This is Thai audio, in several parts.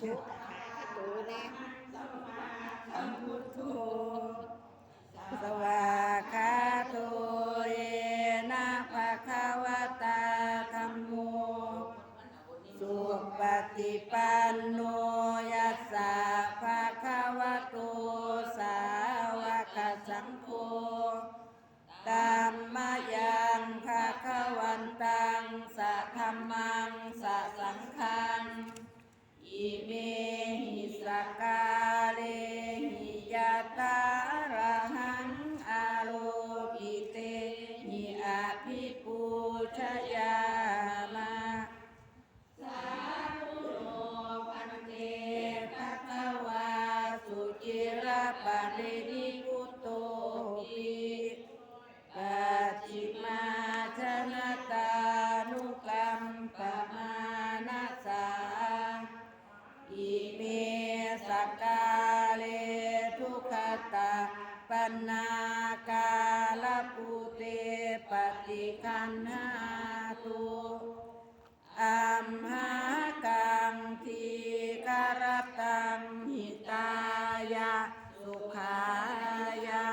พุทธาคตุนะสัมมาสัมพุทโธสวากขาโตเยนะภะคะวะตาธรรมโมสุปฏิปันโนย เลทุขตาปัญนากาลปุเตปฏิคันหาตุอัมหากังทีการตังหิตายะสุขายะ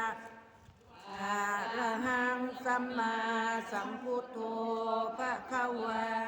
อะระหังสัมมาสัมพุทโธพระขะวา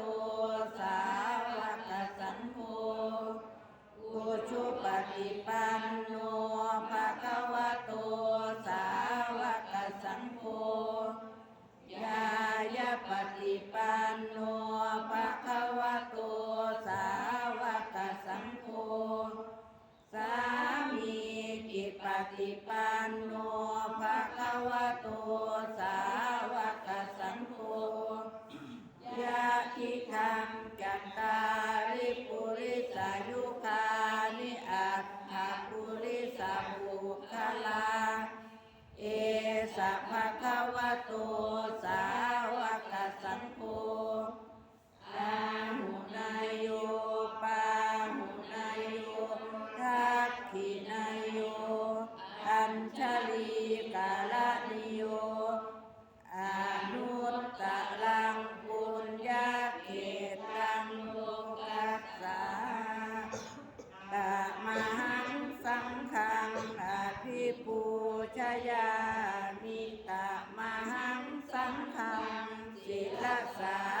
ตุสาวกสังโฆกุชุปฏิปันโนภะคะวะโตสาวกสังโฆญาญาปฏิปันโนภะคะวะโตสาวกสังโฆสามีกิปฏิปันโนภะคะวะโต Lord. Rafa.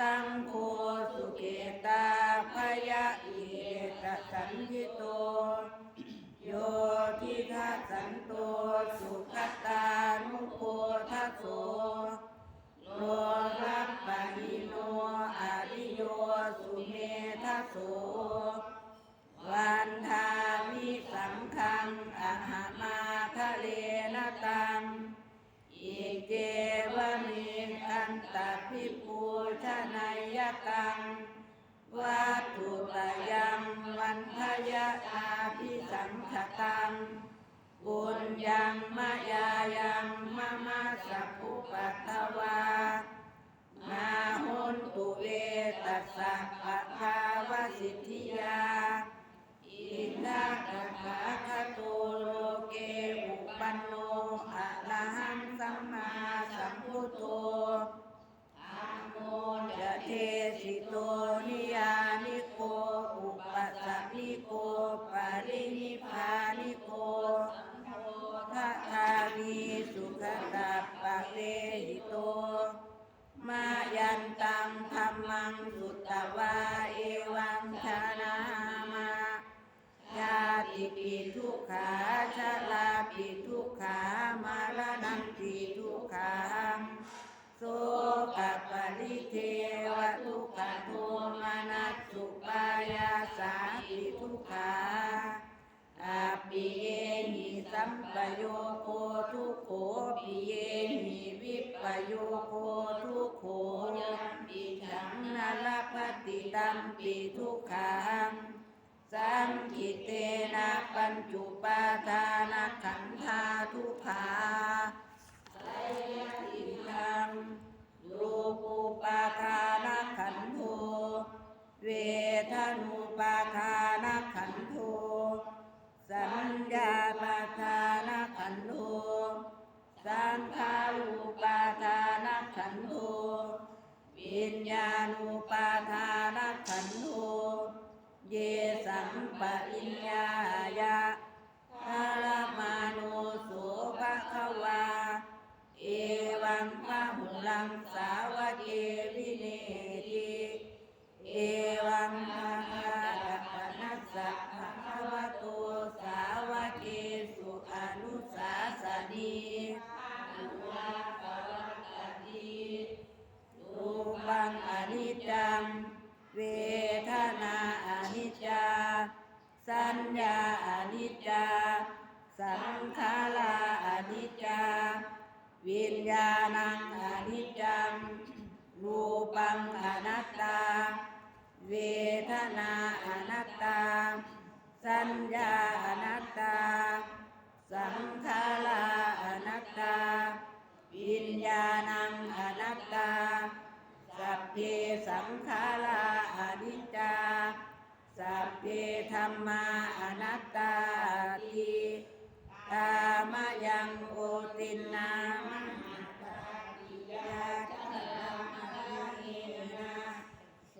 สังโฆสุเกตาพยาอิเตสันยิโต โยทิทาสันโตสุขตานุโคทัสโสโลรัปปะหิโนอริโยสุเมทัโสวันทามิสังคังอาหามาทะเลนตังอิเกวเม ตพิปูชนัยตังวัตถุตยังวันทยะอาภิสังขตังบุญยังมายายังมะมาสัพพุปัตวามาหุนตุเวตัสสะปะภาวสิทธิยา ขาอาปิเยหิสัมปโยโคทุโขปิเยหิวิปโยโคทุโขยัมปิฉังนาลปฏิตัมปิทุกขังสังกิเตนะปัญจุปาทานขันธาทุภาไสยติทังรูปูปา สัญญาอนิจจา สังขาราอนิจจา วิญญาณังอนิจจัง รูปังอนัตตา เวทนาอนัตตา สัญญาอนัตตา สังขาราอนัตตา วิญญาณังอนัตตา สัพเพสังขาราอนิจจา สัพเพธรรมาอนัตตาติตามยังโอตินนามหัตตาติยาจัตตังอนาเนะโส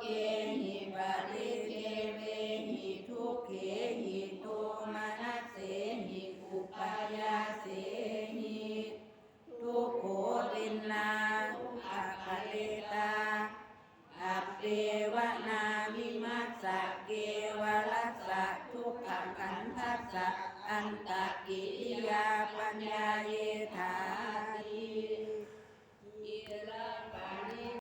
เกหิปะริเทเวหิทุกเขห